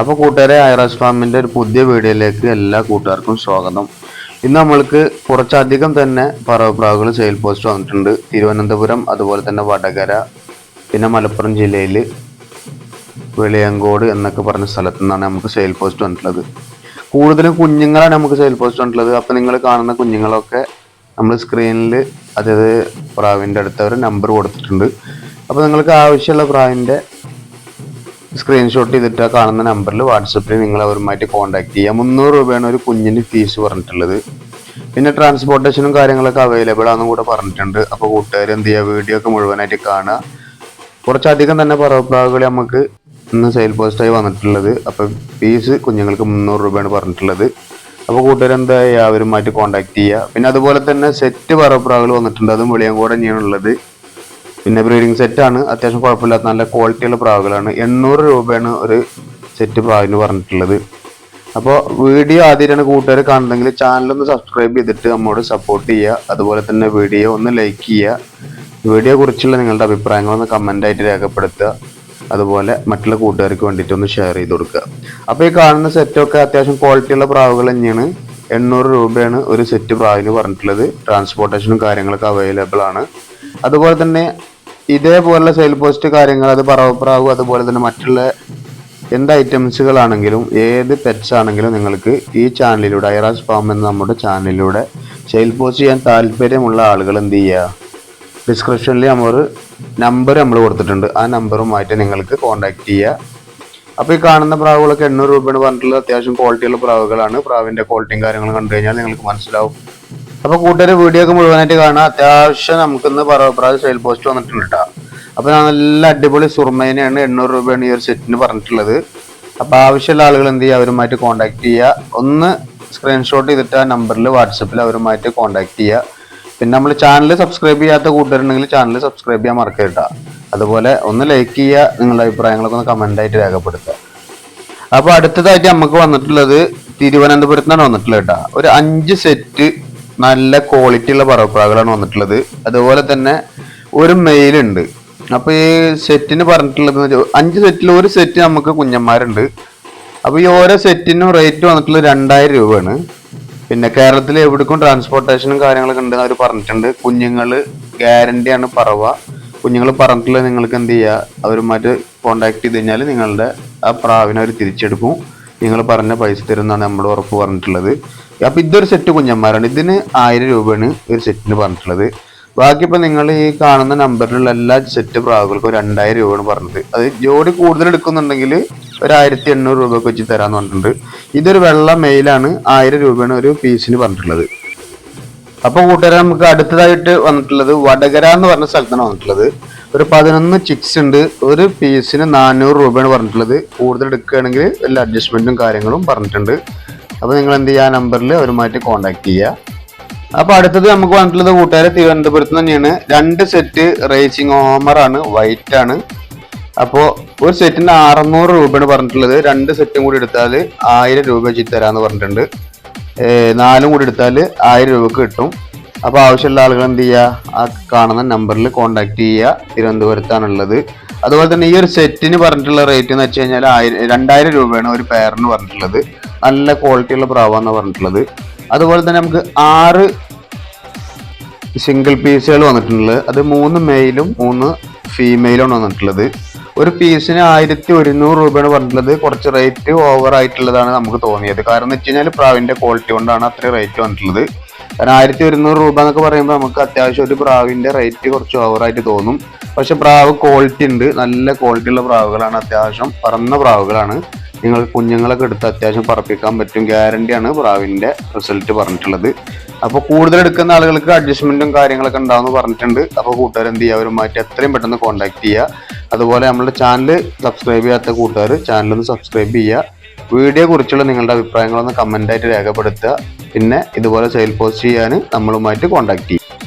അപ്പോൾ കൂട്ടുകാരെ ഐറാസ് ഫാമിന്റെ ഒരു പുതിയ വീഡിയോയിലേക്ക് എല്ലാ കൂട്ടുകാർക്കും സ്വാഗതം. ഇന്ന് നമ്മൾക്ക് കുറച്ചധികം തന്നെ പറവപ്രാവുകൾ സെയിൽ പോസ്റ്റ് വന്നിട്ടുണ്ട്. തിരുവനന്തപുരം അതുപോലെ തന്നെ വടകര പിന്നെ മലപ്പുറം ജില്ലയിൽ വെളിയങ്കോട് എന്നൊക്കെ പറഞ്ഞ സ്ഥലത്തു നിന്നാണ് നമുക്ക് സെയിൽ പോസ്റ്റ് വന്നിട്ടുള്ളത്. കൂടുതലും കുഞ്ഞുങ്ങളാണ് നമുക്ക് സെയിൽ പോസ്റ്റ് വന്നിട്ടുള്ളത്. അപ്പോൾ നിങ്ങൾ കാണുന്ന കുഞ്ഞുങ്ങളൊക്കെ നമ്മൾ സ്ക്രീനിൽ അതായത് പ്രാവിന്റെ അടുത്ത് അവർ നമ്പർ കൊടുത്തിട്ടുണ്ട്. അപ്പോൾ നിങ്ങൾക്ക് ആവശ്യമുള്ള പ്രാവിന്റെ സ്ക്രീൻഷോട്ട് ചെയ്തിട്ട് ആ കാണുന്ന നമ്പറിൽ വാട്സപ്പിൽ നിങ്ങൾ അവരുമായിട്ട് കോൺടാക്ട് ചെയ്യുക മുന്നൂറ് രൂപയാണ് ഒരു കുഞ്ഞിന് ഫീസ് പറഞ്ഞിട്ടുള്ളത്. പിന്നെ ട്രാൻസ്പോർട്ടേഷനും കാര്യങ്ങളൊക്കെ അവൈലബിൾ ആണെന്നും കൂടെ പറഞ്ഞിട്ടുണ്ട്. അപ്പോൾ കൂട്ടുകാർ എന്ത് ചെയ്യുക വീഡിയോ ഒക്കെ മുഴുവനായിട്ട് കാണുക. കുറച്ചധികം തന്നെ പറവപ്രാവുകൾ നമുക്ക് ഇന്ന് സെയിൽ പോസ്റ്റായി വന്നിട്ടുള്ളത്. അപ്പോൾ ഫീസ് കുഞ്ഞുങ്ങൾക്ക് മുന്നൂറ് രൂപയാണ് പറഞ്ഞിട്ടുള്ളത്. അപ്പോൾ കൂട്ടുകാർ എന്താ അവരുമായിട്ട് കോൺടാക്ട് ചെയ്യുക. പിന്നെ അതുപോലെ തന്നെ സെറ്റ് പറവപ്രാവുകൾ വന്നിട്ടുണ്ട്. അതും വെളിയങ്കോട് തന്നെയാണുള്ളത് പിന്നെ ബ്രീഡിംഗ് സെറ്റാണ് അത്യാവശ്യം കുഴപ്പമില്ലാത്ത നല്ല ക്വാളിറ്റിയുള്ള പ്രാവുകളാണ്. എണ്ണൂറ് രൂപയാണ് ഒരു സെറ്റ് പ്രാവിന് പറഞ്ഞിട്ടുള്ളത്. അപ്പോൾ വീഡിയോ ആദ്യമായിട്ടാണ് കൂട്ടുകാർ കാണുന്നതെങ്കിൽ ചാനലൊന്ന് സബ്സ്ക്രൈബ് ചെയ്തിട്ട് നമ്മോട് സപ്പോർട്ട് ചെയ്യുക. അതുപോലെ തന്നെ വീഡിയോ ഒന്ന് ലൈക്ക് ചെയ്യുക. വീഡിയോ കുറിച്ചുള്ള നിങ്ങളുടെ അഭിപ്രായങ്ങളൊന്ന് കമന്റായിട്ട് രേഖപ്പെടുത്തുക. അതുപോലെ മറ്റുള്ള കൂട്ടുകാർക്ക് വേണ്ടിയിട്ട് ഒന്ന് ഷെയർ ചെയ്ത് കൊടുക്കുക. അപ്പോൾ ഈ കാണുന്ന സെറ്റൊക്കെ അത്യാവശ്യം ക്വാളിറ്റിയുള്ള പ്രാവുകൾ തന്നെയാണ്. എണ്ണൂറ് രൂപയാണ് ഒരു സെറ്റ് പ്രാവിന് പറഞ്ഞിട്ടുള്ളത്. ട്രാൻസ്പോർട്ടേഷനും കാര്യങ്ങളൊക്കെ അവൈലബിൾ ആണ്. അതുപോലെ തന്നെ ഇതേപോലുള്ള സെയിൽ പോസ്റ്റ് കാര്യങ്ങൾ അത് പറവപ്രാവും അതുപോലെ തന്നെ മറ്റുള്ള എന്ത് ഐറ്റംസുകളാണെങ്കിലും ഏത് പെറ്റ്സ് ആണെങ്കിലും നിങ്ങൾക്ക് ഈ ചാനലിലൂടെ ഐറാസ് ഫാം എന്ന നമ്മുടെ ചാനലിലൂടെ സെയിൽ പോസ്റ്റ് ചെയ്യാൻ താല്പര്യമുള്ള ആളുകൾ എന്ത് ചെയ്യുക ഡിസ്ക്രിപ്ഷനിൽ നമ്മൾ നമ്പർ നമ്മൾ കൊടുത്തിട്ടുണ്ട്. ആ നമ്പറുമായിട്ട് നിങ്ങൾക്ക് കോൺടാക്റ്റ് ചെയ്യുക അപ്പോൾ ഈ കാണുന്ന പ്രാവുകളൊക്കെ എണ്ണൂറ് രൂപയാണ് പറഞ്ഞിട്ടുള്ളത്. അത്യാവശ്യം ക്വാളിറ്റിയുള്ള പ്രാവുകളാണ്. പ്രാവിന്റെ ക്വാളിറ്റിയും കാര്യങ്ങളും കണ്ടു കഴിഞ്ഞാൽ നിങ്ങൾക്ക് മനസ്സിലാവും. അപ്പോൾ കൂട്ടുകാർ വീഡിയോ ഒക്കെ മുഴുവനായിട്ട് കാണാം അത്യാവശ്യം നമുക്കിന്ന് പറവപ്രാവ് സെയിൽ പോസ്റ്റ് വന്നിട്ടുണ്ട് കേട്ടോ അപ്പോൾ നല്ല അടിപൊളി സുർമേനയാണ് എണ്ണൂറ് രൂപയാണ് ഈ ഒരു സെറ്റിന് പറഞ്ഞിട്ടുള്ളത്. അപ്പോൾ ആവശ്യമുള്ള ആളുകൾ എന്ത് ചെയ്യുക അവരുമായിട്ട് കോൺടാക്ട് ചെയ്യുക. ഒന്ന് സ്ക്രീൻഷോട്ട് ചെയ്തിട്ട് ആ നമ്പറിൽ വാട്സപ്പിൽ അവരുമായിട്ട് കോൺടാക്ട് ചെയ്യുക. പിന്നെ നമ്മൾ ചാനൽ സബ്സ്ക്രൈബ് ചെയ്യാത്ത കൂട്ടുകാരുണ്ടെങ്കിൽ ചാനൽ സബ്സ്ക്രൈബ് ചെയ്യാൻ മറക്കരുത്. അതുപോലെ ഒന്ന് ലൈക്ക് ചെയ്യുക നിങ്ങളുടെ അഭിപ്രായങ്ങളൊക്കെ ഒന്ന് കമന്റ് ആയിട്ട് രേഖപ്പെടുത്തുക. അപ്പോൾ അടുത്തതായിട്ട് നമുക്ക് വന്നിട്ടുള്ളത് തിരുവനന്തപുരത്ത് നിന്നാണ് വന്നിട്ടുള്ളത് കേട്ടോ ഒരു അഞ്ച് സെറ്റ് നല്ല ക്വാളിറ്റി ഉള്ള പറവപ്രാകളാണ് വന്നിട്ടുള്ളത്. അതുപോലെ തന്നെ ഒരു മെയിലുണ്ട് അപ്പോൾ ഈ സെറ്റിന് പറഞ്ഞിട്ടുള്ളത് അഞ്ച് സെറ്റിൽ ഒരു സെറ്റ് നമുക്ക് കുഞ്ഞന്മാരുണ്ട്. അപ്പോൾ ഈ ഓരോ സെറ്റിനും റേറ്റ് വന്നിട്ടുള്ളത് രണ്ടായിരം രൂപയാണ്. പിന്നെ കേരളത്തിൽ എവിടേക്കും ട്രാൻസ്പോർട്ടേഷനും കാര്യങ്ങളൊക്കെ ഉണ്ട് അവർ പറഞ്ഞിട്ടുണ്ട്. കുഞ്ഞുങ്ങൾ ഗ്യാരണ്ടിയാണ് പറവ. കുഞ്ഞുങ്ങൾ പറഞ്ഞിട്ടുള്ളത് നിങ്ങൾക്ക് എന്ത് ചെയ്യുക അവരുമായിട്ട് കോണ്ടാക്ട് ചെയ്ത് കഴിഞ്ഞാൽ നിങ്ങളുടെ ആ പ്രാവിനെ അവർ തിരിച്ചെടുക്കും. നിങ്ങൾ പറഞ്ഞ പൈസ തരുമെന്നാണ് നമ്മൾ ഉറപ്പ് പറഞ്ഞിട്ടുള്ളത്. അപ്പം ഇതൊരു സെറ്റ് കുഞ്ഞന്മാരാണ്. ഇതിന് ആയിരം രൂപയാണ് ഒരു സെറ്റിന് പറഞ്ഞിട്ടുള്ളത്. ബാക്കി ഇപ്പം നിങ്ങൾ ഈ കാണുന്ന നമ്പറിലുള്ള എല്ലാ സെറ്റ് പ്രാവുകൾക്കും രണ്ടായിരം രൂപയാണ് പറഞ്ഞത്. അത് ജോഡി കൂടുതൽ എടുക്കുന്നുണ്ടെങ്കിൽ ഒരു ആയിരത്തി എണ്ണൂറ് രൂപയൊക്കെ വെച്ച് തരാമെന്ന് പറഞ്ഞിട്ടുണ്ട്. ഇതൊരു വെള്ള മെയിലാണ് ആയിരം രൂപയാണ് ഒരു പീസിന് പറഞ്ഞിട്ടുള്ളത്. അപ്പോൾ കൂട്ടുകാരെ നമുക്ക് അടുത്തതായിട്ട് വന്നിട്ടുള്ളത് വടകര എന്ന് പറഞ്ഞ സ്ഥലത്താണ് വന്നിട്ടുള്ളത്. ഒരു പതിനൊന്ന് ചിക്സ് ഉണ്ട്. ഒരു പീസിന് നാനൂറ് രൂപയാണ് പറഞ്ഞിട്ടുള്ളത്. കൂടുതൽ എടുക്കുകയാണെങ്കിൽ എല്ലാ അഡ്ജസ്റ്റ്മെന്റും കാര്യങ്ങളും പറഞ്ഞിട്ടുണ്ട്. അപ്പോൾ നിങ്ങൾ എന്ത് ചെയ്യുക ആ നമ്പറിൽ അവരുമായിട്ട് കോൺടാക്ട് ചെയ്യുക അപ്പൊ അടുത്തത് നമുക്ക് വന്നിട്ടുള്ളത് കൂട്ടുകാരെ തിരുവനന്തപുരത്ത് തന്നെയാണ്. രണ്ട് സെറ്റ് റേസിംഗ് ഓമർ ആണ്. വൈറ്റ് ആണ്. അപ്പോൾ ഒരു സെറ്റിന് അറുന്നൂറ് രൂപയാണ് പറഞ്ഞിട്ടുള്ളത്. രണ്ട് സെറ്റും കൂടി എടുത്താൽ ആയിരം രൂപ വെച്ച് തരാമെന്ന് പറഞ്ഞിട്ടുണ്ട്. നാലും കൂടി എടുത്താൽ ആയിരം രൂപക്ക് കിട്ടും. അപ്പോൾ ആവശ്യമുള്ള ആളുകൾ എന്ത് ചെയ്യുക ആ കാണുന്ന നമ്പറിൽ കോൺടാക്ട് ചെയ്യുക തിരുവനന്തപുരത്താണുള്ളത്. അതുപോലെ തന്നെ ഈ ഒരു സെറ്റിന് പറഞ്ഞിട്ടുള്ള റേറ്റ് എന്ന് വെച്ച് കഴിഞ്ഞാൽ ആയിരം രണ്ടായിരം രൂപയാണ് ഒരു പെയറിന് പറഞ്ഞിട്ടുള്ളത്. നല്ല ക്വാളിറ്റിയുള്ള പ്രാവാന്ന് പറഞ്ഞിട്ടുള്ളത്. അതുപോലെ തന്നെ നമുക്ക് ആറ് സിംഗിൾ പീസുകൾ വന്നിട്ടുള്ളത്. അത് മൂന്ന് മെയിലും മൂന്ന് ഫീമെയിലും വന്നിട്ടുള്ളത്. ഒരു പീസിന് ആയിരത്തി ഒരുന്നൂറ് രൂപയാണ് പറഞ്ഞിട്ടുള്ളത്. കുറച്ച് റേറ്റ് ഓവർ ആയിട്ടുള്ളതാണ് നമുക്ക് തോന്നിയത്. കാരണം എന്ന് വെച്ച് കഴിഞ്ഞാൽ പ്രാവിന്റെ ക്വാളിറ്റി കൊണ്ടാണ് അത്രയും റേറ്റ് വന്നിട്ടുള്ളത്. കാരണം ആയിരത്തി ഒരുന്നൂറ് രൂപ എന്നൊക്കെ പറയുമ്പോൾ നമുക്ക് അത്യാവശ്യം ഒരു പ്രാവിന്റെ റേറ്റ് കുറച്ച് ഓവറായിട്ട് തോന്നും. പക്ഷെ പ്രാവ് ക്വാളിറ്റി ഉണ്ട്. നല്ല ക്വാളിറ്റി ഉള്ള പ്രാവുകളാണ് അത്യാവശ്യം പറന്ന പ്രാവുകളാണ്. നിങ്ങൾ കുഞ്ഞുങ്ങളൊക്കെ എടുത്ത് അത്യാവശ്യം പറപ്പിക്കാൻ പറ്റും. ഗ്യാരണ്ടിയാണ് പ്രാവിന്റെ റിസൾട്ട് പറഞ്ഞിട്ടുള്ളത്. അപ്പോൾ കൂടുതൽ എടുക്കുന്ന ആളുകൾക്ക് അഡ്ജസ്റ്റ്മെന്റും കാര്യങ്ങളൊക്കെ ഉണ്ടാവുമെന്ന് പറഞ്ഞിട്ടുണ്ട്. അപ്പോൾ കൂട്ടുകാർ എന്ത് ചെയ്യുക? അവരുമായിട്ട് എത്രയും പെട്ടെന്ന് കോൺടാക്ട് ചെയ്യുക. അതുപോലെ നമ്മുടെ ചാനൽ സബ്സ്ക്രൈബ് ചെയ്യാത്ത കൂട്ടുകാർ ചാനലൊന്ന് സബ്സ്ക്രൈബ് ചെയ്യുക. വീഡിയോ കുറിച്ചുള്ള നിങ്ങളുടെ അഭിപ്രായങ്ങളൊന്ന് കമന്റായിട്ട് രേഖപ്പെടുത്തുക. പിന്നെ ഇതുപോലെ സെയിൽ പോസ്റ്റ് ചെയ്യാൻ നമ്മളുമായിട്ട് കോൺടാക്ട് ചെയ്യുക.